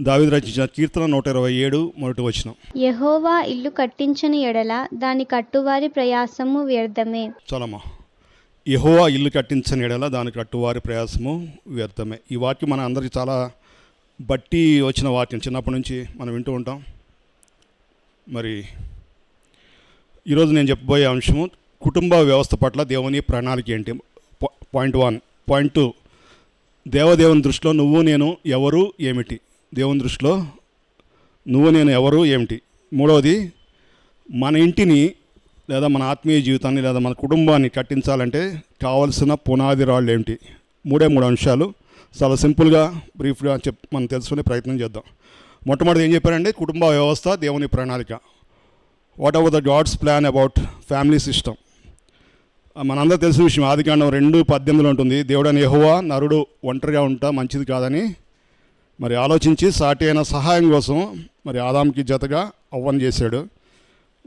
దావిది రచించిన కీర్తన నూట ఇరవై ఏడు మొదటి వచ్చిన యెహోవా ఇల్లు కట్టించని ఎడల దాని కట్టువారి ప్రయాసము వ్యర్థమే. చాలమ్మా. యెహోవా ఇల్లు కట్టించని ఎడల దాని కట్టువారి ప్రయాసము వ్యర్థమే. ఈ వాక్యం మన అందరికీ చాలా బట్టి వచ్చిన వాక్యం. చిన్నప్పటి నుంచి మనం వింటూ ఉంటాం. మరి ఈరోజు నేను చెప్పబోయే అంశము కుటుంబ వ్యవస్థ పట్ల దేవుని ప్రణాళిక ఏంటి? Point one. Point two. దేవదేవుని దృష్టిలో నువ్వు నేను ఎవరు ఏమిటి? దేవుని దృష్టిలో నువ్వు నేను ఎవరు ఏమిటి? మూడవది మన ఇంటిని లేదా మన ఆత్మీయ జీవితాన్ని లేదా మన కుటుంబాన్ని కట్టించాలంటే కావలసిన పునాది రాళ్ళు ఏమిటి? మూడే మూడు అంశాలు. చాలా సింపుల్గా బ్రీఫ్గా చెప్ మనం తెలుసుకునే ప్రయత్నం చేద్దాం. మొట్టమొదటి ఏం చెప్పారంటే కుటుంబ వ్యవస్థ దేవుని ప్రణాళిక. Whatever the God's plan about family system మనందరూ తెలిసిన విషయం ఆదికాండం రెండు పద్దెనిమిదిలో ఉంటుంది దేవుడని యెహోవా నరుడు ఒంటరిగా ఉంటా మంచిది కాదని మరి ఆలోచించి సాటి అయిన సహాయం కోసం మరి ఆదాంకి జతగా అవ్వని చేశాడు.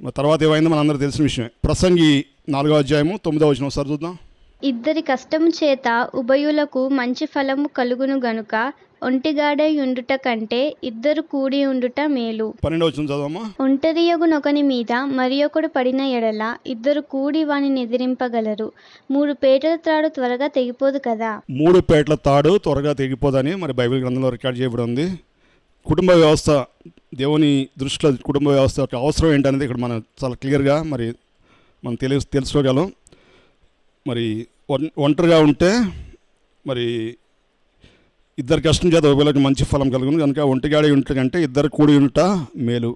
మరి తర్వాత ఏమైందో మనందరూ తెలిసిన విషయమే. ప్రసంగి నాలుగో అధ్యాయము తొమ్మిదో వచ్చిన ఒకసారి చూద్దాం. ఇద్దరి కష్టము చేత ఉభయులకు మంచి ఫలము కలుగును గనుక ఒంటిగాడై ఉండుట కంటే ఇద్దరు కూడి ఉండుట మేలు. ఒంటరియగునొకని మీద మరి ఒకడు పడిన ఎడల ఇద్దరు కూడి వానిని ఎదిరింపగలరు మూడు పేటల త్రాడు త్వరగా తెగిపోదు కదా? మూడు పేట్ల తాడు త్వరగా తెగిపోదని మరి బైబిల్ గ్రంథంలో రికార్డ్ చేయబడి ఉంది. కుటుంబ వ్యవస్థ దేవుని దృష్టిలో కుటుంబ వ్యవస్థ అవసరం ఏంటనేది ఇక్కడ మనం చాలా క్లియర్గా మరి మనం తెలి తెలుసుకోగలం. మరి ఒంటరిగా ఉంటే మరి ఇద్దరు కష్టం చేత ఒకవేళకి మంచి ఫలం కలుగును కనుక ఒంటిగాడి ఉంటే కంటే ఇద్దరు కూడి ఉంట మేలు.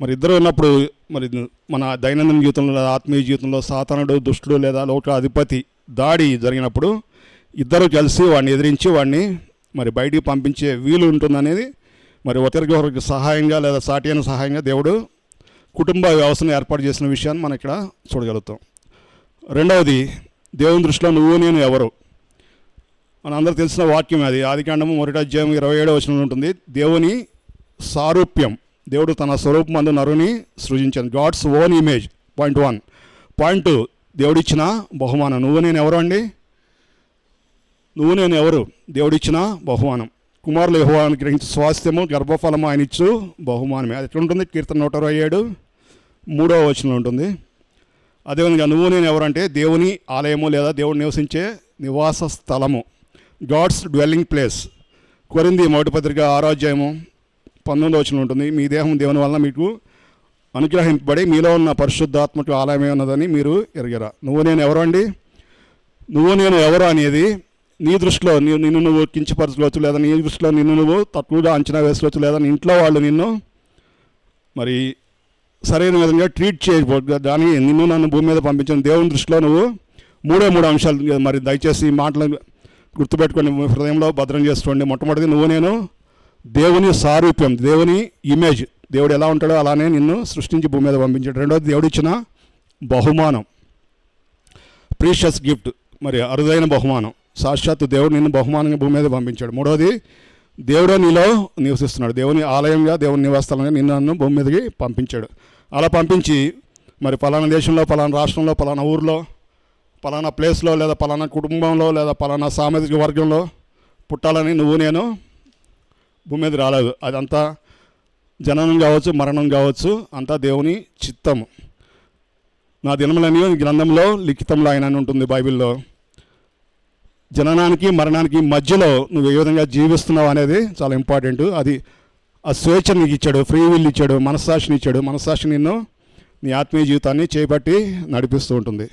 మరి ఇద్దరు ఉన్నప్పుడు మరి మన దైనందిన జీవితంలో ఆత్మీయ జీవితంలో సాతానుడు దుష్టుడు లేదా లోక అధిపతి దాడి జరిగినప్పుడు ఇద్దరు కలిసి వాడిని ఎదిరించి వాడిని మరి బయటికి పంపించే వీలు ఉంటుందనేది మరి ఒకరికి ఒకరికి సహాయంగా లేదా సాటి అయిన సహాయంగా దేవుడు కుటుంబ వ్యవస్థను ఏర్పాటు చేసిన విషయాన్ని మనం ఇక్కడ చూడగలుగుతాం. రెండవది దేవుని దృష్టిలో నువ్వు నేను ఎవరు? మన అందరూ తెలిసిన వాక్యం అది. ఆదికాండము మొదటి అధ్యాయం ఇరవై ఏడో వచనం ఉంటుంది దేవుని సారూప్యం దేవుడు తన స్వరూపమందు నరుని సృజించాను God's own image point one point two దేవుడిచ్చిన బహుమానం. నువ్వు నేను ఎవరు అండి? నువ్వు నేను ఎవరు? దేవుడిచ్చిన బహుమానం. కుమారులు యెహోవాను గ్రహించి స్వాస్థ్యము గర్భఫలము ఆయన ఇచ్చు బహుమానమే. అది ఎట్లుంటుంది? ఉంటుంది కీర్తన నూట ఇరవై ఏడు మూడవ వచనంలో ఉంటుంది. అదేవిధంగా నువ్వు నేను ఎవరంటే దేవుని ఆలయము లేదా దేవుడు నివసించే నివాస స్థలము. God's dwelling place. కొరింది మొదటి పత్రిక ఆరాధ్యాయము పంతొమ్మిది వచ్చిన ఉంటుంది. మీ దేహం దేవుని వలన మీకు అనుగ్రహింపబడి మీలో ఉన్న పరిశుద్ధాత్మకు ఆలయమే ఉన్నదని మీరు ఎరగరా. నువ్వు నేను ఎవరు అండి? నువ్వు నేను ఎవరు అనేది నీ దృష్టిలో నిన్ను నువ్వు కించపరచుకోవచ్చు లేదా నీ దృష్టిలో నిన్ను నువ్వు తక్కువగా అంచనా వేసుకోవచ్చు లేదా నీ ఇంట్లో వాళ్ళు నిన్ను మరి సరైన విధంగా ట్రీట్ చేయకపోతే దానికి నిన్ను నన్ను భూమి మీద పంపించిన దేవుని దృష్టిలో నువ్వు మూడే మూడు అంశాలు మరి దయచేసి ఈ మాటలను గుర్తుపెట్టుకొని హృదయంలో భద్రం చేసుకోండి. మొట్టమొదటిది నువ్వు నేను దేవుని సారూప్యం దేవుని ఇమేజ్ దేవుడు ఎలా ఉంటాడో అలానే నిన్ను సృష్టించి భూమి మీద పంపించాడు. రెండోది దేవుడు ఇచ్చిన బహుమానం. ప్రీషియస్ గిఫ్ట్ మరి అరుదైన బహుమానం. సాక్షాత్తు దేవుడు నిన్ను బహుమానంగా భూమి మీద పంపించాడు. మూడవది దేవుడే నీలో నివసిస్తున్నాడు. దేవుని ఆలయంగా దేవుని నివాసాలంగా నిన్ను నన్ను భూమి మీదకి పంపించాడు. అలా పంపించి మరి పలానా దేశంలో పలానా రాష్ట్రంలో పలానా ఊర్లో పలానా ప్లేస్లో లేదా పలానా కుటుంబంలో లేదా పలానా సామాజిక వర్గంలో పుట్టాలని నువ్వు నేను భూమి మీద రాలేదు. అదంతా జననం కావచ్చు మరణం కావచ్చు అంతా దేవుని చిత్తము. నా దినములని గ్రంథంలో లిఖితంలో ఆయన ఉంటుంది బైబిల్లో. జననానికి మరణానికి మధ్యలో నువ్వు ఏ విధంగా జీవిస్తున్నావు అనేది చాలా ఇంపార్టెంట్ అది ఆ స్వేచ్ఛ నీకు ఇచ్చాడు ఫ్రీ విల్ ఇచ్చాడు మనస్సాక్షిని ఇచ్చాడు. మనస్సాక్షి నిన్ను నీ ఆత్మీయ జీవితాన్ని చేపట్టి నడిపిస్తూ ఉంటుంది.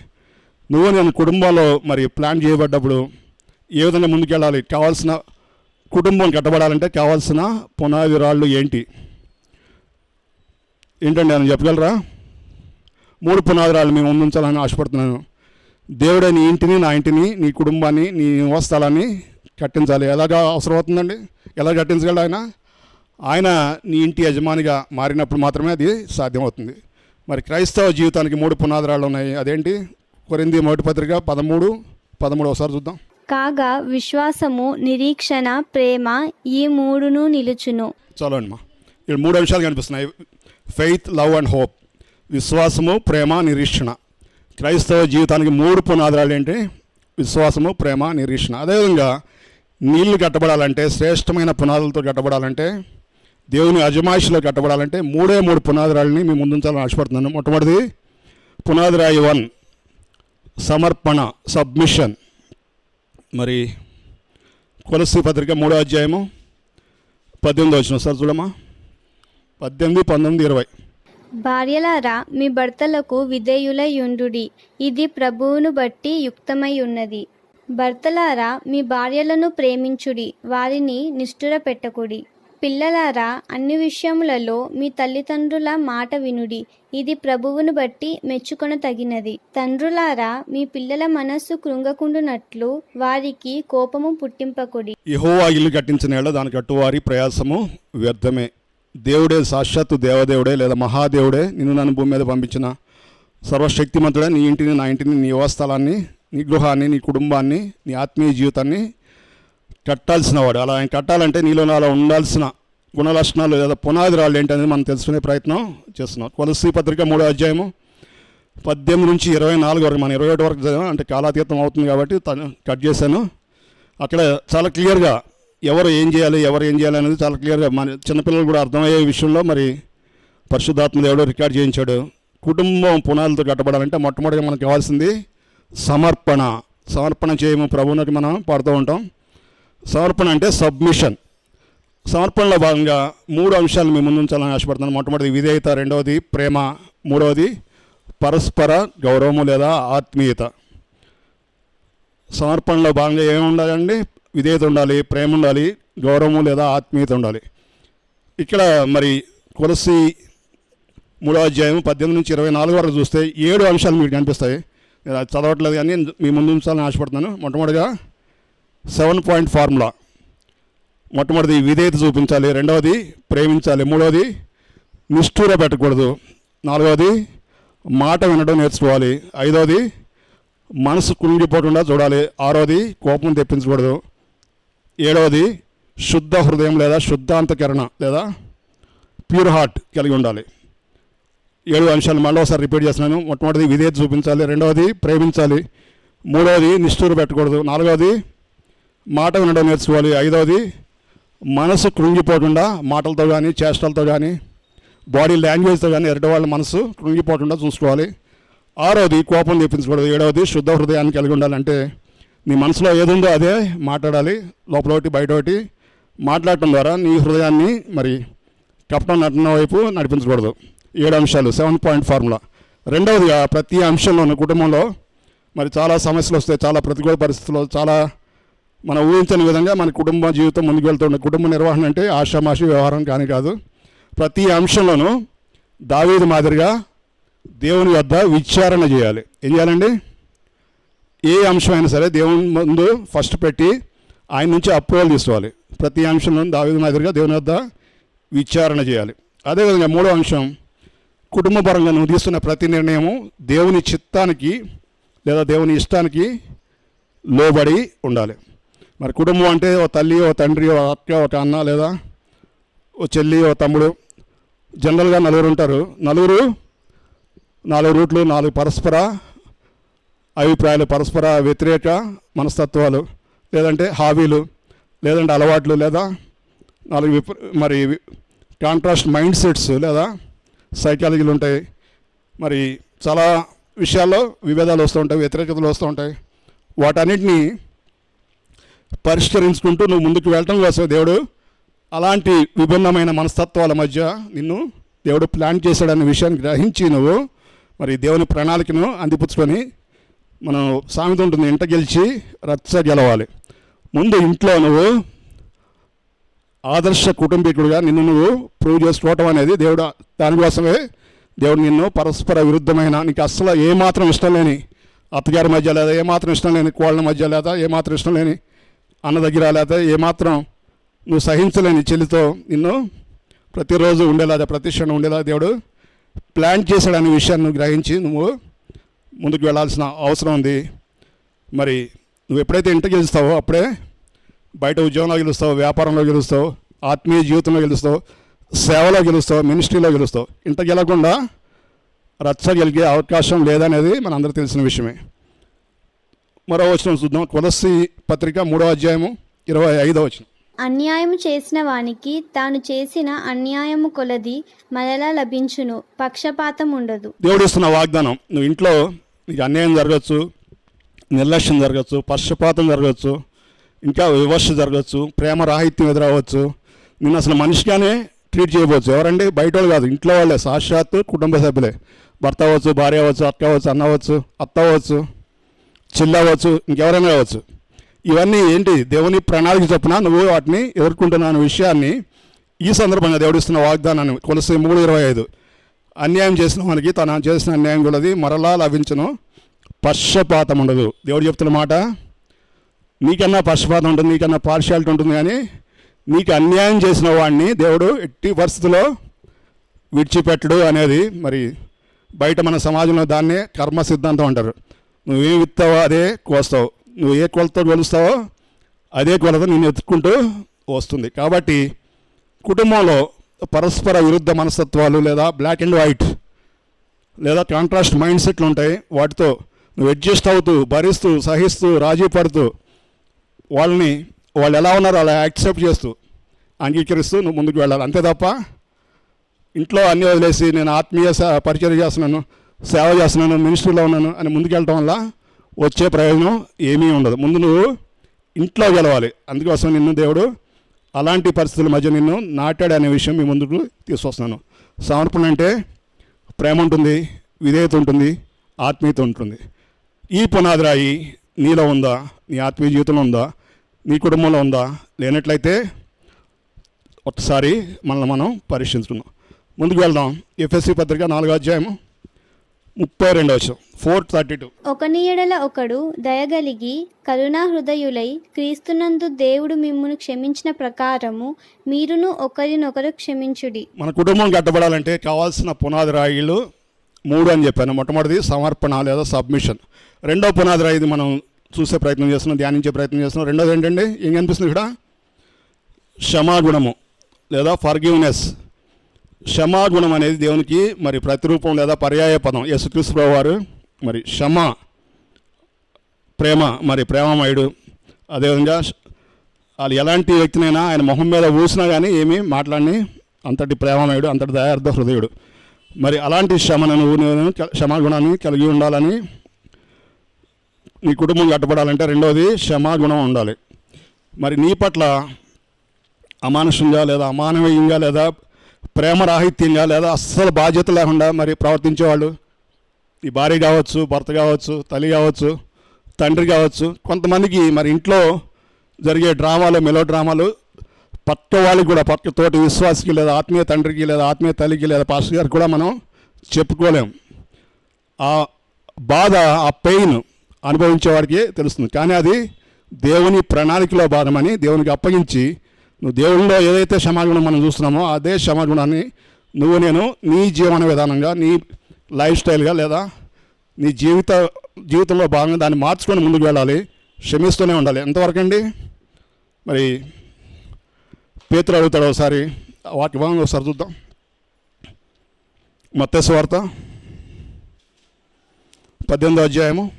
నువ్వు నేను కుటుంబంలో మరి ప్లాన్ చేయబడ్డప్పుడు ఏ విధంగా ముందుకెళ్ళాలి? కావాల్సిన కుటుంబం కట్టబడాలంటే కావాల్సిన పునాది రాళ్ళు ఏంటి? ఏంటండి అని చెప్పగలరా? మూడు పునాదిరాలు మేము ముందుంచాలని ఆశపడుతున్నాను. దేవుడే నీ ఇంటిని నా ఇంటిని నీ కుటుంబాన్ని నీ నివాసాలని కట్టించాలి. ఎలాగా అవసరం అవుతుందండి ఎలా కట్టించగలడు ఆయన? ఆయన నీ ఇంటి యజమానిగా మారినప్పుడు మాత్రమే అది సాధ్యమవుతుంది. మరి క్రైస్తవ జీవితానికి మూడు పునాదిరాలు ఉన్నాయి. అదేంటి? కొరింది మొదటి పత్రిక పదమూడు పదమూడు ఒకసారి చూద్దాం. కాగా విశ్వాసము నిరీక్షణ ప్రేమ ఈ మూడును నిలుచును. చాలు అండి మా. ఇక్కడ మూడు అంశాలు కనిపిస్తున్నాయి. ఫెయిత్ లవ్ అండ్ హోప్ విశ్వాసము ప్రేమ నిరీక్షణ. క్రైస్తవ జీవితానికి మూడు పునాదురాలు ఏంటి? విశ్వాసము ప్రేమ నిరీక్షణ. అదేవిధంగా నీళ్ళు కట్టబడాలంటే శ్రేష్టమైన పునాదులతో కట్టబడాలంటే దేవుని అజమాయిషిలో కట్టబడాలంటే మూడే మూడు పునాదురాలని మేము ముందుంచాలని ఆశపడుతున్నాను. మొట్టమొదటిది పునాదిరాయి వన్ సమర్పణ సబ్మిషన్. మరి కొలసి పత్రిక మూడో అధ్యాయము పద్దెనిమిది వచ్చిన సార్ చూడమ్మా. పద్దెనిమిది పంతొమ్మిది ఇరవై. భార్యలారా మీ భర్తలకు విధేయులయుండుడి. ఇది ప్రభువును బట్టి యుక్తమై ఉన్నది భర్తలారా మీ భార్యలను ప్రేమించుడి వారిని నిష్ఠుర పెట్టకుడి పిల్లలారా అన్ని విషయములలో మీ తల్లిదండ్రుల మాట వినుడి. ఇది ప్రభువును బట్టి మెచ్చుకొన తగినది తండ్రులారా మీ పిల్లల మనస్సు కృంగకుండునట్లు వారికి కోపము పుట్టింపకుడి. యహోవా ఇల్లు కట్టించిన దాని కట్టువారి ప్రయాసము వ్యర్థమే. దేవుడే సాక్షాత్తు దేవదేవుడే లేదా మహాదేవుడే నిన్ను నన్ను భూమి మీద పంపించిన సర్వశక్తిమంతుడే. నీ ఇంటిని నా ఇంటిని నీ స్థలాన్ని నీ గృహాన్ని నీ కుటుంబాన్ని నీ ఆత్మీయ జీవితాన్ని కట్టాల్సిన వాడు. అలా ఆయన కట్టాలంటే నీలో అలా ఉండాల్సిన గుణలక్షణాలు లేదా పునాది రాళ్ళు ఏంటనేది మనం తెలుసుకునే ప్రయత్నం చేస్తున్నాం. కొలసి పత్రిక మూడో అధ్యాయము పద్దెనిమిది నుంచి ఇరవై నాలుగు వరకు మనం ఇరవై ఒకటి వరకు అంటే కాలాతీతం అవుతుంది కాబట్టి తను కట్ చేశాను. అక్కడ చాలా క్లియర్గా ఎవరు ఏం చేయాలి ఎవరు ఏం చేయాలి అనేది చాలా క్లియర్గా మన చిన్నపిల్లలు కూడా అర్థమయ్యే విషయంలో మరి పరిశుద్ధాత్మ దేవుడు రికార్డ్ చేయించాడు. కుటుంబం పునాదులతో కట్టబడాలంటే మొట్టమొదటిగా మనకు కావాల్సింది సమర్పణ. సమర్పణ చేయము ప్రభువునికి మనం పాడుతూ ఉంటాం. సమర్పణ అంటే సబ్మిషన్. సమర్పణలో భాగంగా మూడు అంశాలు మేము ముందుంచాలని ఆశపడుతున్నాను. మొట్టమొదటి విధేయత రెండవది ప్రేమ మూడవది పరస్పర గౌరవము లేదా ఆత్మీయత. సమర్పణలో భాగంగా ఏమి ఉండాలండి? విధేయత ఉండాలి ప్రేమ ఉండాలి గౌరవము లేదా ఆత్మీయత ఉండాలి. ఇక్కడ మరి కొలసి మూడో అధ్యాయం పద్దెనిమిది నుంచి ఇరవై నాలుగు వరకు చూస్తే ఏడు అంశాలు మీకు కనిపిస్తాయి. నేను అది చదవట్లేదు కానీ మీ ముందు ఉంచాలని ఆశపడుతున్నాను. మొట్టమొదటిగా సెవెన్ పాయింట్ ఫార్ములా. మొట్టమొదటిది విధేయత చూపించాలి రెండవది ప్రేమించాలి మూడవది నిష్ఠూర పెట్టకూడదు నాలుగవది మాట వినడం నేర్చుకోవాలి ఐదవది మనసు కుంగిపోకుండా చూడాలి ఆరోది కోపం తెప్పించకూడదు ఏడవది శుద్ధ హృదయం లేదా శుద్ధాంతకరణ లేదా ప్యూర్ హార్ట్ కలిగి ఉండాలి. ఏడు అంశాలు మళ్ళీ ఒకసారి రిపీట్ చేస్తున్నాను. మొట్టమొదటిది విధేయత చూపించాలి రెండవది ప్రేమించాలి మూడవది నిష్ఠూరు పెట్టకూడదు నాలుగవది మాట వినడం నేర్చుకోవాలి ఐదవది మనసు కృంగిపోకుండా మాటలతో కానీ చేష్టలతో కానీ బాడీ లాంగ్వేజ్తో కానీ ఎరటి వాళ్ళ మనసు కృంగిపోకుండా చూసుకోవాలి. ఆరోది కోపం తెప్పించకూడదు ఏడవది శుద్ధ హృదయాన్ని కలిగి ఉండాలంటే నీ మనసులో ఏదుందో అదే మాట్లాడాలి. లోపల ఒకటి బయట ఒకటి మాట్లాడటం ద్వారా నీ హృదయాన్ని మరి కపటం నటన వైపు నడిపించకూడదు. ఏడు అంశాలు సెవెన్ పాయింట్ ఫార్ములా. రెండవదిగా ప్రతి అంశంలోని కుటుంబంలో మరి చాలా సమస్యలు వస్తాయి చాలా ప్రతికూల పరిస్థితుల్లో చాలా మనం ఊహించని విధంగా మన కుటుంబ జీవితం ముందుకు వెళ్తుండే కుటుంబ నిర్వహణ అంటే ఆషామాషి వ్యవహారం కానీ కాదు. ప్రతి అంశంలోనూ దావీది మాదిరిగా దేవుని వద్ద విచారణ చేయాలి. ఏం చేయాలండి? ఏ అంశమైనా సరే దేవుని ముందు ఫస్ట్ పెట్టి ఆయన నుంచి అప్రూవల్ తీసుకోవాలి. ప్రతి అంశంలో దావేది మాదిరిగా దేవుని వద్ద విచారణ చేయాలి. అదేవిధంగా మూడో అంశం కుటుంబపరంగా నువ్వు తీసుకున్న ప్రతి నిర్ణయము దేవుని చిత్తానికి లేదా దేవుని ఇష్టానికి లోబడి ఉండాలి. మరి కుటుంబం అంటే ఓ తల్లి ఓ తండ్రి ఓ అక్క ఒక అన్న లేదా ఓ చెల్లి ఓ తమ్ముడు. జనరల్గా నలుగురు ఉంటారు. నలుగురు నాలుగు రూట్లు నాలుగు పరస్పర అభిప్రాయాలు పరస్పర వ్యతిరేక మనస్తత్వాలు లేదంటే హాబీలు లేదంటే అలవాట్లు లేదా నాలుగు విప మరి కాంట్రాస్ట్ మైండ్ సెట్స్ లేదా సైకాలజీలు ఉంటాయి. మరి చాలా విషయాల్లో విభేదాలు వస్తూ ఉంటాయి వ్యతిరేకతలు వస్తూ ఉంటాయి. వాటన్నిటినీ పరిష్కరించుకుంటూ నువ్వు ముందుకు వెళ్ళటం కోసం దేవుడు అలాంటి విభిన్నమైన మనస్తత్వాల మధ్య నిన్ను దేవుడు ప్లాన్ చేశాడనే విషయాన్ని గ్రహించి నువ్వు మరి దేవుని ప్రణాళికను అందిపుచ్చుకొని మనం సామెత ఉంటుంది ఇంట గెలిచి రచ్చ గెలవాలి. ముందు ఇంట్లో నువ్వు ఆదర్శ కుటుంబీకుడుగా నిన్ను నువ్వు ప్రూవ్ చేసుకోవటం అనేది దేవుడు దానికోసమే దేవుడు నిన్ను పరస్పర విరుద్ధమైన నీకు అస్సలు ఏమాత్రం ఇష్టం లేని అత్తగారి మధ్య లేదా ఏమాత్రం ఇష్టం లేని కోళ్ళ మధ్య లేదా ఏమాత్రం ఇష్టం లేని అన్న దగ్గర లేదా ఏమాత్రం నువ్వు సహించలేని చెల్లితో నిన్ను ప్రతిరోజు ఉండేలా ప్రతి క్షణం ఉండేలా దేవుడు ప్లాన్ చేశాడనే విషయాన్ని నువ్వు గ్రహించి నువ్వు ముందుకు వెళ్ళాల్సిన అవసరం ఉంది. మరి నువ్వు ఎప్పుడైతే ఇంట గెలుస్తావో అప్పుడే బయట ఉద్యోగంలో గెలుస్తావు వ్యాపారంలో గెలుస్తావు ఆత్మీయ జీవితంలో గెలుస్తావు సేవలో గెలుస్తావు మినిస్ట్రీలో గెలుస్తావు. ఇంట గెలకుండా రచ్చ గెలిగే అవకాశం లేదనేది మనందరూ తెలిసిన విషయమే. మరో వచనం చూద్దాం. తులసి పత్రిక మూడో అధ్యాయము ఇరవై ఐదో వచనం. అన్యాయము చేసిన వానికి తాను చేసిన అన్యాయము కొలది మరలా లభించును పక్షపాతం ఉండదు. దేవుడు ఇస్తున్న వాగ్దానం నువ్వు ఇంట్లో నీకు అన్యాయం జరగచ్చు నిర్లక్ష్యం జరగచ్చు పక్షపాతం జరగచ్చు ఇంకా వివక్ష జరగచ్చు ప్రేమ రాహిత్యం ఎదురవచ్చు నిన్ను అసలు మనిషిగానే ట్రీట్ చేయవచ్చు ఎవరండి? బయట వాళ్ళు కాదు ఇంట్లో వాళ్ళే సాక్షాత్తు కుటుంబ సభ్యులే. భర్త అవ్వచ్చు భార్య అవ్వచ్చు అక్క అవ్వచ్చు అన్న అవ్వచ్చు అత్త అవ్వచ్చు చెల్లి అవ్వచ్చు ఇంకెవరైనా అవ్వచ్చు. ఇవన్నీ ఏంటి? దేవుని ప్రణాళిక చొప్పున నువ్వు వాటిని ఎదుర్కొంటున్న అనే విషయాన్ని ఈ సందర్భంగా దేవుడు ఇస్తున్న వాగ్దానాన్ని కొలసి మూడు ఇరవై ఐదు. అన్యాయం చేసిన మనకి తన చేసిన అన్యాయం కొలది మరలా లభించను. పశ్చపాతం ఉండదు. దేవుడు చెప్తున్న మాట నీకన్నా పశ్చపాతం ఉంటుంది నీకన్నా పార్షియాలిటీ ఉంటుంది కానీ నీకు అన్యాయం చేసిన వాడిని దేవుడు ఎట్టి పరిస్థితుల్లో విడిచిపెట్టడు అనేది మరి బయట మన సమాజంలో దాన్నే కర్మ సిద్ధాంతం అంటారు. నువ్వేం విత్తావో అదే కోస్తావు. నువ్వు ఏ కొలతో కొలుస్తావో అదే కొలత నేను ఎత్తుకుంటూ వస్తుంది. కాబట్టి కుటుంబంలో పరస్పర విరుద్ధ మనస్తత్వాలు లేదా బ్లాక్ అండ్ వైట్ లేదా కాంట్రాస్ట్ మైండ్ సెట్లు ఉంటాయి. వాటితో నువ్వు అడ్జస్ట్ అవుతూ భరిస్తూ సహిస్తూ రాజీ పడుతూ వాళ్ళని వాళ్ళు ఎలా ఉన్నారో అలా యాక్సెప్ట్ చేస్తూ అంగీకరిస్తూ నువ్వు ముందుకు వెళ్ళాలి. అంతే తప్ప ఇంట్లో అన్నీ వదిలేసి నేను ఆత్మీయ పరిచయం చేస్తున్నాను సేవ చేస్తున్నాను మినిస్ట్రీలో ఉన్నాను అని ముందుకెళ్ళటం వల్ల వచ్చే ప్రయోజనం ఏమీ ఉండదు. ముందు నువ్వు ఇంట్లో గెలవాలి. అందుకోసం నిన్ను దేవుడు అలాంటి పరిస్థితుల మధ్య నిన్ను నాటాడు అనే విషయం మీ ముందుకు తీసుకొస్తున్నాను. సమర్పణ అంటే ప్రేమ ఉంటుంది విధేయత ఉంటుంది ఆత్మీయత ఉంటుంది. ఈ పునాది రాయి నీలో ఉందా? నీ ఆత్మీయ జీవితంలో ఉందా? నీ కుటుంబంలో ఉందా? లేనట్లయితే ఒకసారి మనల్ని మనం పరీక్షించుకుందాం. ముందుకు వెళ్దాం. ఎఫ్ఎస్సి పత్రిక నాలుగో అధ్యాయము ముప్పై రెండో వచ్చం ఫోర్ థర్టీ టూ. ఒకని ఎడల ఒకడు దయగలిగి కరుణా హృదయులై క్రీస్తునందు దేవుడు మిమ్మును క్షమించిన ప్రకారము మీరును ఒకరినొకరు క్షమించుడి. మన కుటుంబం కట్టబడాలంటే కావాల్సిన పునాది రాయిలు మూడు అని చెప్పాను. మొట్టమొదటిది సమర్పణ లేదా సబ్మిషన్. రెండో పునాది రాయి ఇది మనం చూసే ప్రయత్నం చేస్తున్నాం ధ్యానించే ప్రయత్నం చేస్తున్నాం. రెండోది ఏంటండి? ఏం కనిపిస్తుంది ఇక్కడ? క్షమాగుణము లేదా ఫర్గివ్నెస్ క్షమాగుణం అనేది దేవునికి మరి ప్రతిరూపం లేదా పర్యాయ పదం. యేసుక్రీస్తు వారు మరి క్షమ ప్రేమ మరి ప్రేమమయుడు. అదేవిధంగా వాళ్ళు ఎలాంటి వ్యక్తినైనా ఆయన మొహం మీద ఊసినా కానీ ఏమీ మాట్లాడిని అంతటి ప్రేమమయుడు అంతటి దయార్థ హృదయుడు. మరి అలాంటి క్షమను క్షమాగుణాన్ని కలిగి ఉండాలని నీ కుటుంబం కట్టబడాలంటే రెండోది క్షమాగుణం ఉండాలి. మరి నీ పట్ల అమానుషంగా లేదా అమానవీయంగా లేదా ప్రేమరాహిత్యంగా లేదా అస్సలు బాధ్యత లేకుండా మరి ప్రవర్తించేవాళ్ళు. ఈ భార్య కావచ్చు భర్త కావచ్చు తల్లి కావచ్చు తండ్రి కావచ్చు కొంతమందికి మరి ఇంట్లో జరిగే డ్రామాలు మెలో డ్రామాలు పక్క వాళ్ళకి కూడా పక్క తోటి విశ్వాసకి లేదా ఆత్మీయ తండ్రికి లేదా ఆత్మీయ తల్లికి లేదా పాస్టర్ గారికి కూడా మనం చెప్పుకోలేం. ఆ బాధ ఆ పెయిన్ అనుభవించేవాడికి తెలుస్తుంది. కానీ అది దేవుని ప్రణాళికలో భాగమని దేవునికి అప్పగించి నువ్వు దేవుడిలో ఏదైతే క్షమాగుణం మనం చూస్తున్నామో అదే క్షమాగుణాన్ని నువ్వు నేను నీ జీవన విధానంగా నీ లైఫ్ స్టైల్గా లేదా నీ జీవిత జీవితంలో భాగంగా దాన్ని మార్చుకొని ముందుకు వెళ్ళాలి క్షమిస్తూనే ఉండాలి. ఎంతవరకు అండి మరి పేతురు అడుగుతాడు ఒకసారి వాటి భాగంగా ఒకసారి చూద్దాం. మత్స్య వార్త పద్దెనిమిదో అధ్యాయము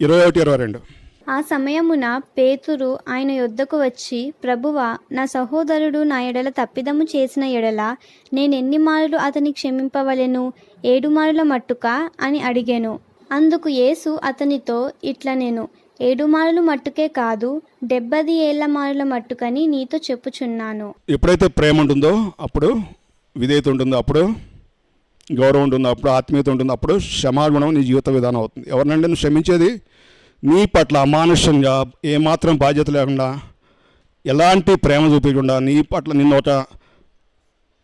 ఇరవై ఒకటి ఇరవై రెండు. ఆ సమయమున పేతురు ఆయన యొద్దకు వచ్చి ప్రభువా నా సహోదరుడు నా ఎడల తప్పిదము చేసిన ఎడల నేనెన్ని మారులు అతని క్షమింపవలెను? ఏడు మారుల మట్టుకా? అని అడిగాను. అందుకు యేసు అతనితో ఇట్ల నేను ఏడు మారులు మట్టుకే కాదు డెబ్బది ఏళ్ళ మారుల మట్టుకని నీతో చెప్పుచున్నాను. ఎప్పుడైతే ప్రేమ ఉంటుందో అప్పుడు విధేయత ఉంటుందో అప్పుడు గౌరవం ఉంటుందో అప్పుడు ఆత్మీయత ఉంటుందో అప్పుడు క్షమాగుణం నీ జీవిత విధానం అవుతుంది. ఎవరినంటే నువ్వు క్షమించేది నీ పట్ల అమానుష్యంగా ఏమాత్రం బాధ్యత లేకుండా ఎలాంటి ప్రేమ చూపించకుండా నీ పట్ల నిన్ను ఒక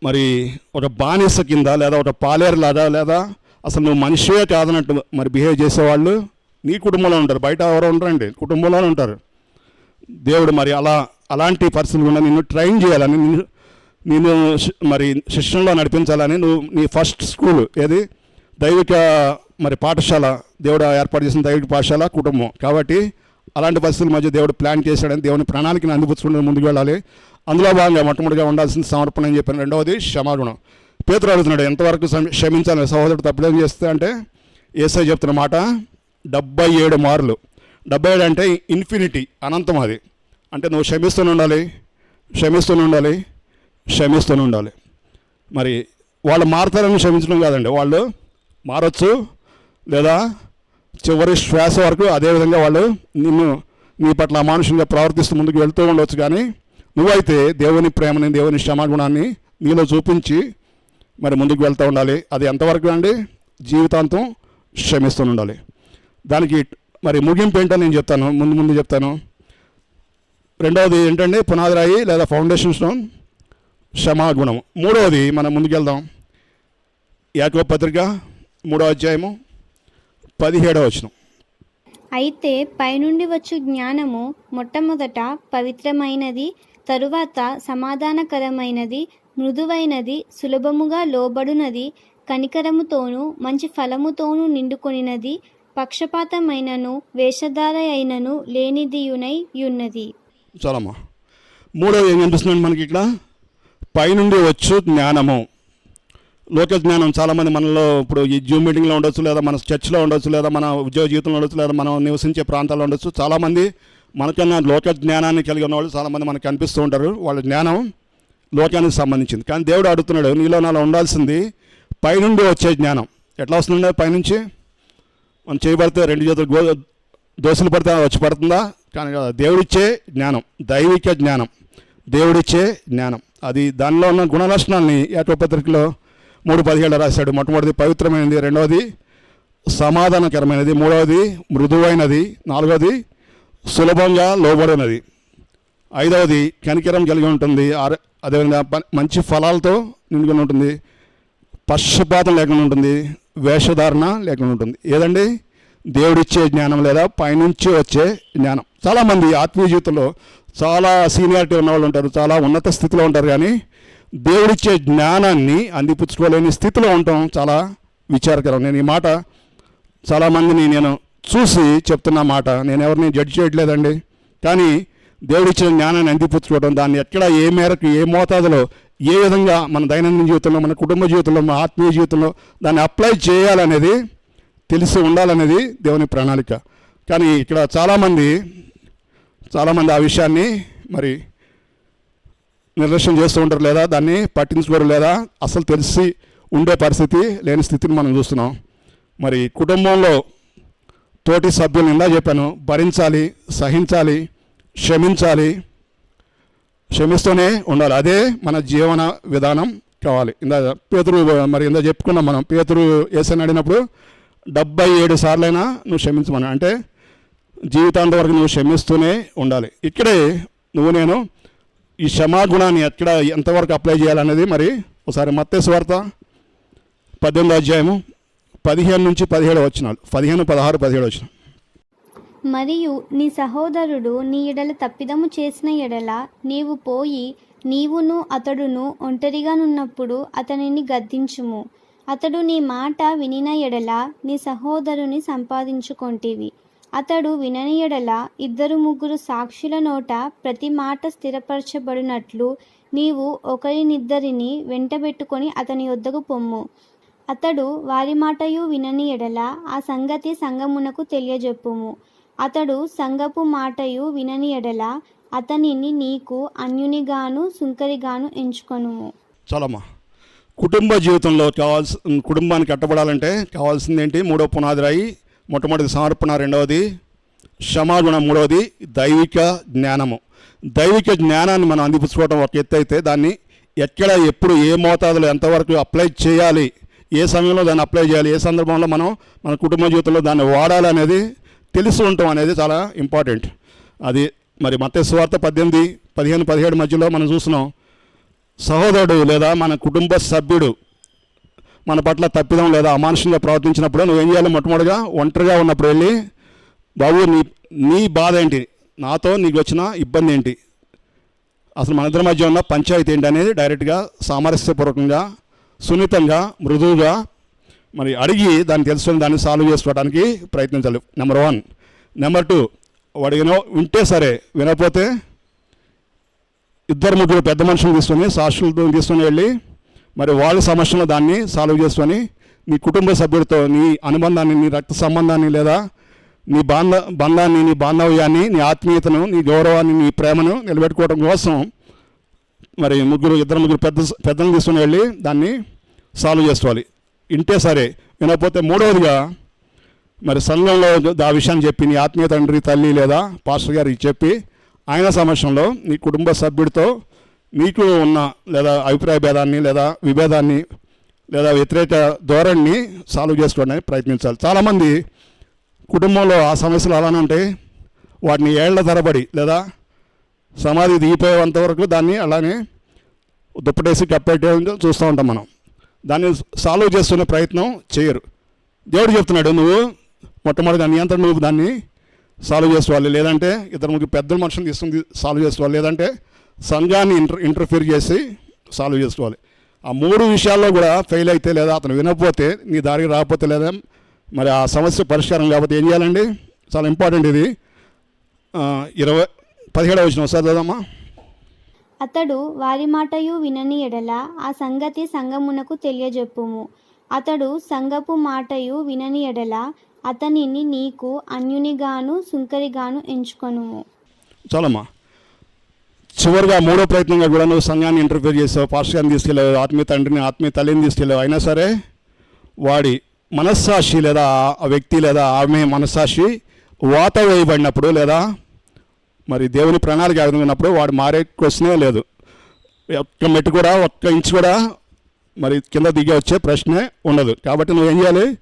మరి ఒక బానిస కింద లేదా ఒక పాలేరులాగా లేదా అసలు నువ్వు మనిషే కాదన్నట్టు మరి బిహేవ్ చేసేవాళ్ళు నీ కుటుంబంలో ఉంటారు. బయట ఎవరో ఉంటారండి కుటుంబంలోనే ఉంటారు. దేవుడు మరి అలా అలాంటి పరిస్థితులు కూడా నిన్ను ట్రైన్ చేయాలని నిన్ను నేను మరి శిక్షణలో నడిపించాలని నువ్వు నీ ఫస్ట్ స్కూల్ ఏది? దైవిక మరి పాఠశాల దేవుడు ఏర్పాటు చేసిన దైవిక పాఠశాల కుటుంబం. కాబట్టి అలాంటి పరిస్థితుల మధ్య దేవుడు ప్లాన్ చేశాడని దేవుని ప్రణాళికను అందిపుచ్చుకుంటూ ముందుకు వెళ్ళాలి. అందులో భాగంగా మొట్టమొదటిగా ఉండాల్సిన సమర్పణ అని చెప్పిన రెండవది క్షమాగుణం. పేతురు అడుగుతున్నాడు ఎంతవరకు క్షమి- క్షమించాలి? సహోదరుడు తప్పులేం చేస్తే అంటే? ఏసై చెప్తున్న మాట డెబ్బై ఏడు మార్లు. డెబ్బై ఏడు అంటే ఇన్ఫినిటీ అనంతం అది. అంటే నువ్వు క్షమిస్తూనే ఉండాలి క్షమిస్తూనే ఉండాలి క్షమిస్తూనే ఉండాలి. మరి వాళ్ళు మారుతారని క్షమించడం కాదండి. వాళ్ళు మారచ్చు లేదా చివరి శ్వాస వరకు అదేవిధంగా వాళ్ళు నిన్ను నీ పట్ల అమానుషంగా ప్రవర్తిస్తూ ముందుకు వెళ్తూ ఉండవచ్చు కానీ నువ్వైతే దేవుని ప్రేమని దేవుని క్షమాగుణాన్ని నీలో చూపించి మరి ముందుకు వెళ్తూ ఉండాలి. అది ఎంతవరకు అండి? జీవితాంతం క్షమిస్తూ ఉండాలి. దానికి మరి ముగింపు ఏంటో నేను చెప్తాను. ముందు ముందు చెప్తాను. రెండవది ఏంటంటే పునాదిరాయి లేదా ఫౌండేషన్ స్టోన్? క్షమాగుణం. మూడవది మనం ముందుకెళ్దాం యాకో పత్రిక మూడో అధ్యాయము పదిహేడవ వచనం. అయితే పైనుండి వచ్చు జ్ఞానము మొట్టమొదట పవిత్రమైనది తరువాత సమాధానకరమైనది మృదువైనది సులభముగా లోబడునది కనికరముతోనూ మంచి ఫలముతోనూ నిండుకొనినది పక్షపాతమైనను వేషధార అయినను లేనిదియునై యున్నది. చాలమ్మా మూడవది ఏం కనిపిస్తుందండి మనకి ఇక్కడ? పైనుండి వచ్చు జ్ఞానము. లోకల్ జ్ఞానం చాలామంది మనలో ఇప్పుడు ఈ జూమ్ మీటింగ్లో ఉండొచ్చు లేదా మన చర్చ్లో ఉండొచ్చు లేదా మన ఉద్యోగ జీవితంలో ఉండొచ్చు లేదా మనం నివసించే ప్రాంతాల్లో ఉండొచ్చు. చాలామంది మనకన్నా లోకల్ జ్ఞానాన్ని కలిగి ఉన్న వాళ్ళు చాలామంది మనకు కనిపిస్తూ ఉంటారు. వాళ్ళ జ్ఞానం లోకానికి సంబంధించింది. కానీ దేవుడు అడుగుతున్నాడు నీలో నాలో ఉండాల్సింది పైనుండి వచ్చే జ్ఞానం. ఎట్లా వస్తుందండి పైనుంచి? మనం చేయబడితే రెండు చేతులు గో దోశలు పడితే వచ్చి పడుతుందా? కానీ దేవుడిచ్చే జ్ఞానం దైవిక జ్ఞానం. దేవుడిచ్చే జ్ఞానం. అది దానిలో ఉన్న గుణలక్షణాలని ఏకపత్రికలో మూడు పదిహేడు రాశాడు. మొట్టమొదటిది పవిత్రమైనది రెండవది సమాధానకరమైనది మూడవది మృదువైనది నాలుగవది సులభంగా లోబడినది. ఐదవది కనికరం కలిగి ఉంటుంది అదేవిధంగా మంచి ఫలాలతో నిండుకొని ఉంటుంది పక్షపాతం లేకుండా ఉంటుంది వేషధారణ లేకుండా ఉంటుంది. ఏదండి? దేవుడిచ్చే జ్ఞానం లేదా పైనుంచి వచ్చే జ్ఞానం. చాలామంది ఆత్మీయ జీవితంలో చాలా సీనియారిటీ ఉన్న వాళ్ళు ఉంటారు చాలా ఉన్నత స్థితిలో ఉంటారు కానీ దేవుడిచ్చే జ్ఞానాన్ని అందిపుచ్చుకోలేని స్థితిలో ఉండటం చాలా విచారకరం. నేను ఈ మాట చాలామందిని నేను చూసి చెప్తున్న మాట. నేను ఎవరిని జడ్జ్ చేయట్లేదండి. కానీ దేవుడిచ్చిన జ్ఞానాన్ని అందిపుచ్చుకోవడం దాన్ని ఎక్కడ ఏ మేరకు ఏ మోతాదులో ఏ విధంగా మన దైనందిన జీవితంలో మన కుటుంబ జీవితంలో మన ఆత్మీయ జీవితంలో దాన్ని అప్లై చేయాలనేది తెలిసి ఉండాలనేది దేవుని ప్రణాళిక. కానీ ఇక్కడ చాలామంది చాలామంది ఆ విషయాన్ని మరి నిర్లక్ష్యం చేస్తూ ఉంటారు లేదా? దాన్ని పట్టించుకోరు లేదా? అసలు తెలిసి ఉండే పరిస్థితి లేని స్థితిని మనం చూస్తున్నాం. మరి కుటుంబంలో తోటి సభ్యులు ఇందా చెప్పాను భరించాలి సహించాలి క్షమించాలి క్షమిస్తూనే ఉండాలి. అదే మన జీవన విధానం కావాలి. ఇందా పేతురు మరి ఇందా చెప్పుకున్నాం మనం పేతురు ఏసని అడిగినప్పుడు డెబ్బై ఏడు సార్లైనా నువ్వు క్షమించమని. అంటే జీవితాంత వరకు నువ్వు క్షమిస్తూనే ఉండాలి. ఇక్కడే నువ్వు నేను ఈ క్షమాగుణాన్ని ఎక్కడ ఎంతవరకు అప్లై చేయాలనేది మరి ఒకసారి మత్తేసు పద్దెనిమిది అధ్యాయము పదిహేను నుంచి పదిహేడు వచ్చినాలు పదిహేను పదహారు పదిహేడు వచ్చిన మరియు నీ సహోదరుడు నీ ఎడల తప్పిదము చేసిన ఎడల నీవు పోయి నీవును అతడును ఒంటరిగానున్నప్పుడు అతనిని గద్దించుము. అతడు నీ మాట వినిన ఎడల నీ సహోదరుని సంపాదించుకొంటివి. అతడు వినని ఎడల ఇద్దరు ముగ్గురు సాక్షుల నోట ప్రతి మాట స్థిరపరచబడినట్లు నీవు ఒకరినిద్దరిని వెంటబెట్టుకొని అతని వద్దకు పొమ్ము. అతడు వారి మాటయు వినని ఎడల ఆ సంగతి సంగమునకు తెలియజెప్పుము. అతడు సంగపు మాటయు వినని ఎడల అతనిని నీకు అన్యునిగాను సుంకరిగాను ఎంచుకొనుము. చాలమ్మా కుటుంబ జీవితంలో కావాల్సి కుటుంబానికి కట్టబడాలంటే కావాల్సింది ఏంటి మూడో పునాది రాయి మొట్టమొదటి సమర్పణ రెండవది క్షమాగుణం మూడవది దైవిక జ్ఞానము. దైవిక జ్ఞానాన్ని మనం అందిపుచ్చుకోవడం ఒక ఎత్తు అయితే దాన్ని ఎక్కడ ఎప్పుడు ఏ మోతాదులో ఎంతవరకు అప్లై చేయాలి ఏ సమయంలో దాన్ని అప్లై చేయాలి ఏ సందర్భంలో మనం మన కుటుంబ జీవితంలో దాన్ని వాడాలి అనేది తెలిసి ఉండటం అనేది చాలా ఇంపార్టెంట్. అది మరి మత స్వార్థ పద్దెనిమిది పదిహేను పదిహేడు మధ్యలో మనం చూస్తున్నాం సహోదరుడు లేదా మన కుటుంబ సభ్యుడు మన పట్ల తప్పిదం లేదా అమానుషంగా ప్రవర్తించినప్పుడు నువ్వేం చేయాలి మొట్టమొదటిగా ఒంటరిగా ఉన్నప్పుడు వెళ్ళి బాబు నీ నీ బాధ ఏంటి? నాతో నీకు వచ్చిన ఇబ్బంది ఏంటి? అసలు మన ఇద్దరి మధ్య ఉన్న పంచాయతీ ఏంటి? అనేది డైరెక్ట్గా సామరస్యపూర్వకంగా సున్నితంగా మృదువుగా మరి అడిగి దాన్ని తెలుసుకొని దాన్ని సాల్వ్ చేసుకోవడానికి ప్రయత్నించాలి. నెంబర్ వన్ నెంబర్ టూ వాడు వినో వింటే సరే వినకపోతే ఇద్దరు ముగ్గురు పెద్ద మనుషులు తీసుకొని సాక్షులతో తీసుకొని వెళ్ళి మరి వాళ్ళ సమస్యలో దాన్ని సాల్వ్ చేసుకొని నీ కుటుంబ సభ్యుడితో నీ అనుబంధాన్ని నీ రక్త సంబంధాన్ని లేదా నీ బాంధ బంధాన్ని నీ బాంధవ్యాన్ని నీ ఆత్మీయతను నీ గౌరవాన్ని నీ ప్రేమను నిలబెట్టుకోవడం కోసం మరి ముగ్గురు ఇద్దరు ముగ్గురు పెద్ద పెద్దలు తీసుకుని వెళ్ళి దాన్ని సాల్వ్ చేసుకోవాలి. ఇంటే సరే. వినకపోతే మూడవదిగా మరి సంఘంలో ఆ విషయాన్ని చెప్పి నీ ఆత్మీయ తండ్రి తల్లి లేదా పాస్టర్ గారికి చెప్పి ఆయన సమక్షంలో నీ కుటుంబ సభ్యుడితో మీకులో ఉన్న లేదా అభిప్రాయ భేదాన్ని లేదా విభేదాన్ని లేదా వ్యతిరేక ధోరణిని సాల్వ్ చేసుకోవడానికి ప్రయత్నించాలి. చాలామంది కుటుంబంలో ఆ సమస్యలు అలానే ఉంటాయి వాటిని ఏళ్ళ తరబడి లేదా సమాధి దిగిపోయేంత వరకు దాన్ని అలానే దుప్పటేసి కప్పెట్టే చూస్తూ ఉంటాం మనం. దాన్ని సాల్వ్ చేస్తున్న ప్రయత్నం చేయరు. దేవుడు చెప్తున్నాడు నువ్వు మొట్టమొదటి నియంత్రణ నువ్వు దాన్ని సాల్వ్ చేసుకోవాలి. లేదంటే ఇద్దరు ముగ్గురు పెద్ద మనుషులు తీసుకుని సాల్వ్ చేసుకోవాలి. లేదంటే సంఘాన్ని ఇంటర్ ఇంటర్ఫియర్ చేసి సాల్వ్ చేసుకోవాలి. ఆ మూడు విషయాల్లో కూడా ఫెయిల్ అయితే లేదా అతను వినకపోతే నీ దారికి రాకపోతే లేదా మరి ఆ సమస్య పరిష్కారం కాకపోతే ఏం చేయాలండి? చాలా ఇంపార్టెంట్ ఇది. ఇరవై పదిహేడవ వచ్చిన ఒకసారి చదవమ్మా అతడు వారి మాటయు వినని ఎడల ఆ సంగతి సంగమునకు తెలియజెప్పుము. అతడు సంగపు మాటయు వినని ఎడల అతనిని నీకు అన్యునిగాను సుంకరిగాను ఎంచుకొనుము. చాలమ్మా. చివరిగా మూడో ప్రయత్నంగా కూడా నువ్వు సంఘాన్ని ఇంటర్ఫియర్ చేసావు పాస్టర్ తీసుకెళ్ళావు ఆత్మీయ తండ్రిని ఆత్మీయ తల్లిని తీసుకెళ్ళావు. అయినా సరే వాడి మనస్సాక్షి లేదా ఆ వ్యక్తి లేదా ఆమె మనస్సాక్షి వాత వేయబడినప్పుడు లేదా మరి దేవుని ప్రణాళిక ఆగినప్పుడు వాడు మారే క్వశ్చనే లేదు. ఒక్క మెట్టు కూడా ఒక్క ఇంచు కూడా మరి కింద దిగి వచ్చే ప్రశ్నే ఉండదు. కాబట్టి నువ్వేం చేయాలి?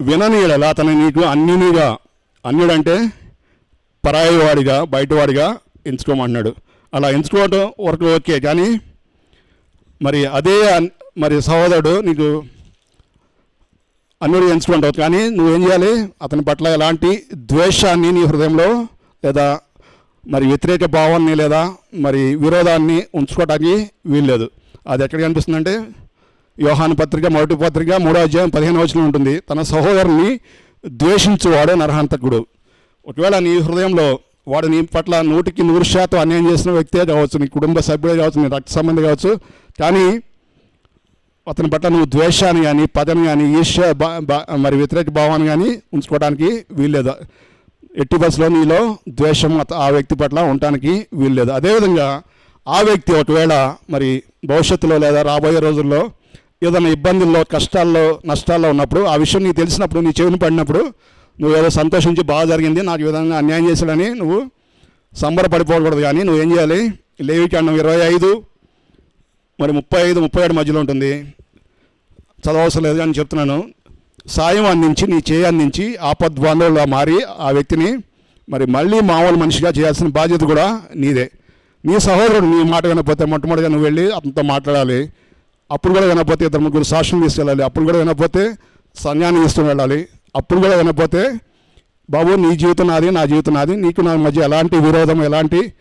విననీయడలా అతను నీకు అన్యునిగా అన్యుడంటే పరాయి వాడిగా బయటవాడిగా ఎంచుకోమంటున్నాడు. అలా ఎంచుకోవడం వరకు ఓకే. కానీ మరి అదే మరి సహోదరుడు నీకు అన్యుడు ఎంచుకుంటావు కానీ నువ్వేం చేయాలి? అతని పట్ల ఎలాంటి ద్వేషాన్ని నీ హృదయంలో లేదా మరి వ్యతిరేక భావాన్ని లేదా మరి విరోధాన్ని ఉంచుకోవడానికి వీల్లేదు. అది ఎక్కడ కనిపిస్తుందంటే యోహాను పత్రిక మొదటి పత్రిక మూడో అధ్యాయం పదిహేను వచనం ఉంటుంది. తన సహోదరుని ద్వేషించువాడు నరహంతకుడు. ఒకవేళ నీ హృదయంలో వాడు నీ పట్ల నూటికి నూరు శాతం అన్యాయం చేసిన వ్యక్తే కావచ్చు నీ కుటుంబ సభ్యుడే కావచ్చు నీ రక్త సంబంధి కావచ్చు. కానీ అతని పట్ల నువ్వు ద్వేషాన్ని కానీ పదని కానీ ఈర్ష్య బా బా- మరి వ్యతిరేక భావాన్ని కానీ ఉంచుకోవడానికి వీల్లేదు. ఎట్టి బస్సులో నీలో ద్వేషం ఆ వ్యక్తి పట్ల ఉండటానికి వీల్లేదు. అదేవిధంగా ఆ వ్యక్తి ఒకవేళ మరి భవిష్యత్తులో లేదా రాబోయే రోజుల్లో ఏదైనా ఇబ్బందుల్లో కష్టాల్లో నష్టాల్లో ఉన్నప్పుడు ఆ విషయం నీకు తెలిసినప్పుడు నీ చెవిని పడినప్పుడు నువ్వు ఏదో సంతోషించి బాగా జరిగింది నాకు ఈ విధంగా అన్యాయం చేశాడని నువ్వు సంబరపడిపోకూడదు కానీ నువ్వేం చేయాలి? లేవికాండం ఇరవై ఐదు మరి ముప్పై ఐదు ముప్పై ఏడు మధ్యలో ఉంటుంది. చదవవసరం లేదు అని చెప్తున్నాను. సాయం అందించి నీ చేయి అందించి ఆపద్వాంధవులుగా మారి ఆ వ్యక్తిని మరి మళ్ళీ మామూలు మనిషిగా చేయాల్సిన బాధ్యత కూడా నీదే. నీ సహోదరుడు నీ మాట వినకపోతే మొట్టమొదటిగా నువ్వు వెళ్ళి అతనితో మాట్లాడాలి. అప్పుడు కూడా వినకపోతే ఇద్దరు ముగ్గురు సాక్ష్యం తీసుకెళ్ళాలి. అప్పుడు కూడా వినకపోతే సంఘాన్ని తీసుకుని వెళ్ళాలి. అప్పుడు కూడా వినకపోతే బాబు నీ జీవితం నాది నా జీవితం నాది నీకు నా మధ్య ఎలాంటి విరోధం ఎలాంటి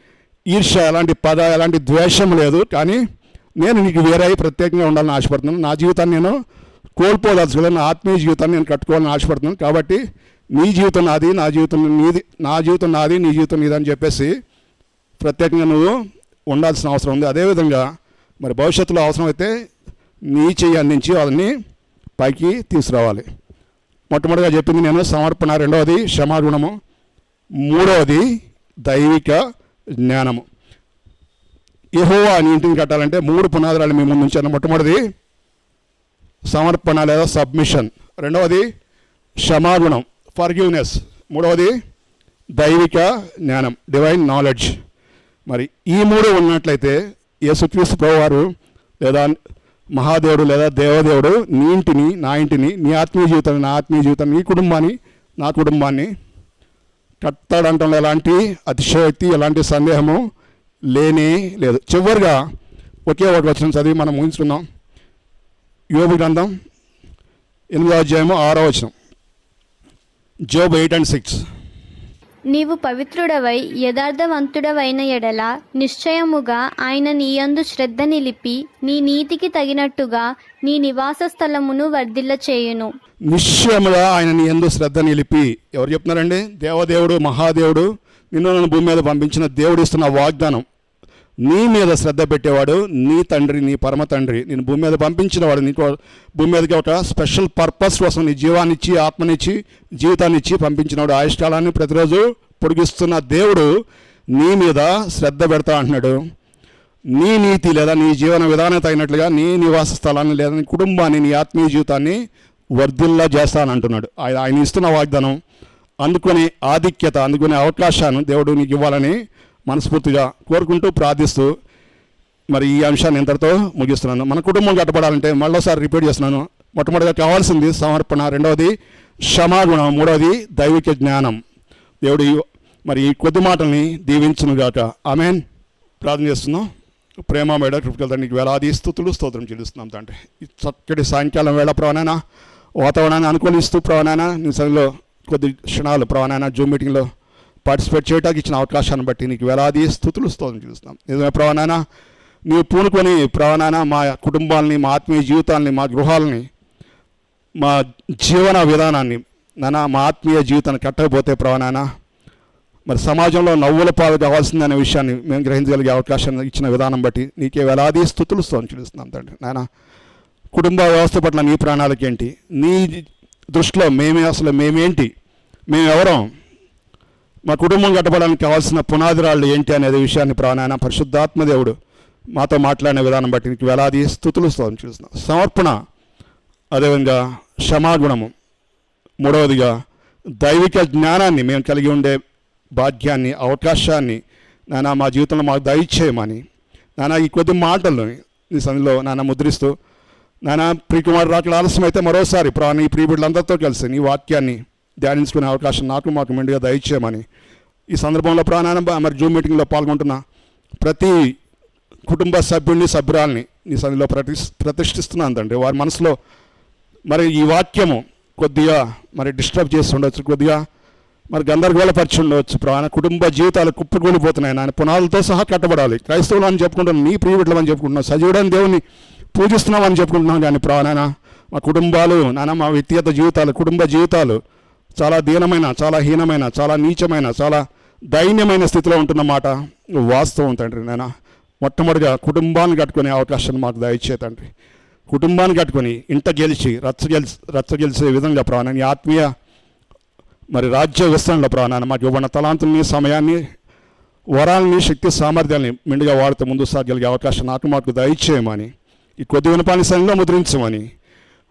ఈర్ష్య ఎలాంటి పద ఎలాంటి ద్వేషం లేదు. కానీ నేను నీకు వేరే అయి ప్రత్యేకంగా ఉండాలని ఆశపడుతున్నాను. నా జీవితాన్ని నేను కోల్పోదలుచుకోలేదు. నా ఆత్మీయ జీవితాన్ని నేను కట్టుకోవాలని ఆశపడుతున్నాను. కాబట్టి నీ జీవితం నాది నా జీవితం నీది నా జీవితం నాది నీ జీవితం నీది అని చెప్పేసి ప్రత్యేకంగా నువ్వు ఉండాల్సిన అవసరం ఉంది. అదేవిధంగా మరి భవిష్యత్తులో అవసరమైతే నీ చెయ్యి అందించి వాళ్ళని పైకి తీసుకురావాలి. మొట్టమొదటిగా చెప్పింది నేను సమర్పణ రెండవది క్షమాగుణము మూడవది దైవిక జ్ఞానము. యెహోవా అని ఇంటిని కట్టాలంటే మూడు పునాదురాలు మీ ముందు ఉంచాను మొట్టమొదటిది సమర్పణ లేదా సబ్మిషన్. రెండవది క్షమాగుణం ఫర్గ్యూనెస్. మూడవది దైవిక జ్ఞానం డివైన్ నాలెడ్జ్. మరి ఈ మూడు ఉన్నట్లయితే యేసుక్రీస్తు ప్రభువారు లేదా మహాదేవుడు లేదా దేవదేవుడు నీ ఇంటిని నా ఇంటిని నీ ఆత్మీయ జీవితాన్ని నా ఆత్మీయ జీవితాన్ని నీ కుటుంబాన్ని నా కుటుంబాన్ని కట్టాడంటంలో ఎలాంటి అతిశయోక్తి ఎలాంటి సందేహము లేనే లేదు. చివరిగా ఒకే ఒకటి వచ్చిన చదివి మనం ముగించుకుందాం. యోబు గ్రంథం ఎనిమిదో అధ్యాయము ఆరో వచనం. Job eight and six. నీవు పవిత్రుడవై యథార్థవంతుడవైన ఎడల నిశ్చయముగా ఆయన నీయందు శ్రద్ధ నిలిపి నీ నీతికి తగినట్టుగా నీ నివాస స్థలమును వర్ధిల్ల చేయును నిశ్చయముగా ఆయన నీ ఎందు శ్రద్ధ నిలిపి. ఎవరు చెప్తున్నారండి? దేవదేవుడు మహాదేవుడు నిన్ను నన్ను భూమి మీద పంపించిన దేవుడు ఇస్తున్న వాగ్దానం. నీ మీద శ్రద్ధ పెట్టేవాడు నీ తండ్రి నీ పరమ తండ్రి. నేను భూమి మీద పంపించినవాడు. నీకు భూమి మీదకి ఒక స్పెషల్ పర్పస్ కోసం నీ జీవాన్ని ఇచ్చి ఆత్మనిచ్చి జీవితాన్ని ఇచ్చి పంపించినవాడు ఆయుష్కాలాన్ని ప్రతిరోజు పొడిగిస్తున్న దేవుడు నీ మీద శ్రద్ధ పెడతా అంటున్నాడు. నీ నీతి లేదా నీ జీవన విధానం తగినట్లుగా నీ నివాస స్థలాన్ని లేదా నీ కుటుంబాన్ని నీ ఆత్మీయ జీవితాన్ని వర్ధిల్లా చేస్తానంటున్నాడు. ఆయన ఆయన ఇస్తున్న వాగ్దానం అందుకునే ఆధిక్యత అందుకునే అవకాశాన్ని దేవుడు నీకు ఇవ్వాలని మనస్ఫూర్తిగా కోరుకుంటూ ప్రార్థిస్తూ మరి ఈ అంశాన్ని ఇంతటితో ముగిస్తున్నాను. మన కుటుంబం కట్టబడాలంటే మళ్ళీసారి రిపీట్ చేస్తున్నాను. మొట్టమొదటిగా కావాల్సింది సమర్పణ రెండవది క్షమాగుణం మూడవది దైవిక జ్ఞానం. దేవుడు మరి ఈ కొద్ది మాటల్ని దీవించునుగాక. ఆమెన్. ప్రార్థన చేస్తున్నాం. ప్రేమ మేడ కృపకల తండ్రికి వేలాది స్థుతులు స్తోత్రం చెల్లిస్తున్నాం తండ్రి. ఈ చక్కటి సాయంకాలం వేళ ప్రవణాన వాతావరణాన్ని అనుకూలిస్తూ ప్రవణాన నీ సరిలో కొద్ది క్షణాలు ప్రవణాన జూమ్ మీటింగ్లో పార్టిసిపేట్ చేయడానికి ఇచ్చిన అవకాశాన్ని బట్టి నీకు వేలాది స్థుతులు స్తోత్రం చూస్తున్నాం. నిజమే ప్రవణాన నీవు పూనుకొని ప్రవణాన మా కుటుంబాలని మా ఆత్మీయ జీవితాలని మా గృహాలని మా జీవన విధానాన్ని నానా మా ఆత్మీయ జీవితాన్ని కట్టకపోతే ప్రవణాన మరి సమాజంలో నవ్వుల పాలు కావాల్సిందనే విషయాన్ని మేము గ్రహించగలిగే అవకాశాన్ని ఇచ్చిన విధానం బట్టి నీకే వేలాది స్థుతులు స్తోత్రం చూస్తున్నాం తండ్రి. నాయన కుటుంబ వ్యవస్థ పట్ల నీ ప్రాణాలకేంటి? ఏంటి నీ దృష్టిలో మేమే అసలు మేమేంటి? మేము ఎవరం మా కుటుంబం కట్టబడానికి కావాల్సిన పునాదిరాళ్ళు ఏంటి అనేది విషయాన్ని ప్రాణాయన పరిశుద్ధాత్మదేవుడు మాతో మాట్లాడిన విధానం బట్టి నీకు వేలాది స్థుతులు చూస్తున్నాం. సమర్పణ అదేవిధంగా క్షమాగుణము. మూడవదిగా దైవిక జ్ఞానాన్ని మేము కలిగి ఉండే భాగ్యాన్ని అవకాశాన్ని నానా మా జీవితంలో మాకు దయచేయమని నానా ఈ కొద్ది మాటలను నీ సందులో నాన్న ముద్రిస్తూ నానా ప్రియకుమార్ రాకడ ఆలస్యం అయితే మరోసారి ప్రాణి ప్రియబిడ్లందరితో కలిసి నీ వాక్యాన్ని ధ్యానించుకునే అవకాశం నాకు మాకు మెండుగా దయచేయమని. ఈ సందర్భంలో ప్రాణానంబ మరి జూమ్ మీటింగ్లో పాల్గొంటున్న ప్రతి కుటుంబ సభ్యుడిని సభ్యురాల్ని ఈ సన్నిలో ప్రతి ప్రతిష్ఠిస్తున్నాను తండ్రి వారి మనసులో మరి ఈ వాక్యము కొద్దిగా మరి డిస్టర్బ్ చేసి ఉండొచ్చు కొద్దిగా మరి గందరగోళపరిచి ఉండవచ్చు ప్రాణ కుటుంబ జీవితాలు కుప్పకూలిపోతున్నాయి నాయన. పునాదులతో సహా కట్టబడాలి. క్రైస్తవులు అని చెప్పుకుంటున్నాం నీ ప్రియబిడ్డలు అని చెప్పుకుంటున్నాం సజీవుడని దేవుని పూజిస్తున్నాం అని చెప్పుకుంటున్నాం కానీ ప్రాణ మా కుటుంబాలు నాన్న మా వ్యక్తిగత జీవితాలు కుటుంబ జీవితాలు చాలా దీనమైన చాలా హీనమైన చాలా నీచమైన చాలా దైన్యమైన స్థితిలో ఉంటున్నమాట వాస్తవం తండ్రి నాయన. మొట్టమొదటిగా కుటుంబాన్ని కట్టుకునే అవకాశాన్ని మాకు దయచే తండ్రి. కుటుంబాన్ని కట్టుకొని ఇంట గెలిచి రచ్చ గెలిచి రచ్చ గెలిచే విధంగా ప్రాణాన్ని ఆత్మీయ మరి రాజ్య విస్తరణలో ప్రాణాన్ని మాకు ఇవ్వన తలాంతుల్ని సమయాన్ని వరాలని శక్తి సామర్థ్యాన్ని మెండుగా వాడుతూ ముందు సాగలిగే అవకాశం నాకు మాకు దయచేయమని ఈ కొద్ది వినపాన్ని సంఘంలో ముద్రించమని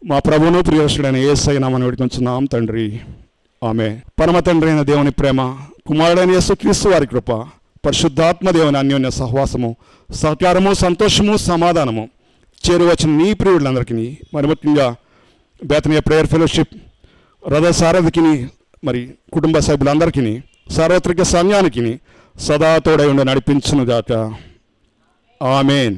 మా ప్రభువును ప్రియర్షుడైన ఏ నామని వేడుకొంచున్నాం తండ్రి. ఆమె పరమతండ్రైన దేవుని ప్రేమ కుమారుడైన యేసుక్రీస్తు వారి కృప పరిశుద్ధాత్మ దేవుని అన్యోన్య సహవాసము సహకారము సంతోషము సమాధానము చేరువచ్చిన నీ ప్రియులందరికీ మరి ముఖ్యంగా బేతనీయ ప్రేయర్ ఫెలోషిప్ రథ సారథికి మరి కుటుంబ సభ్యులందరికీ సార్వత్రిక సంఘానికి సదా తోడై ఉండి నడిపించునుగాక. ఆమెన్.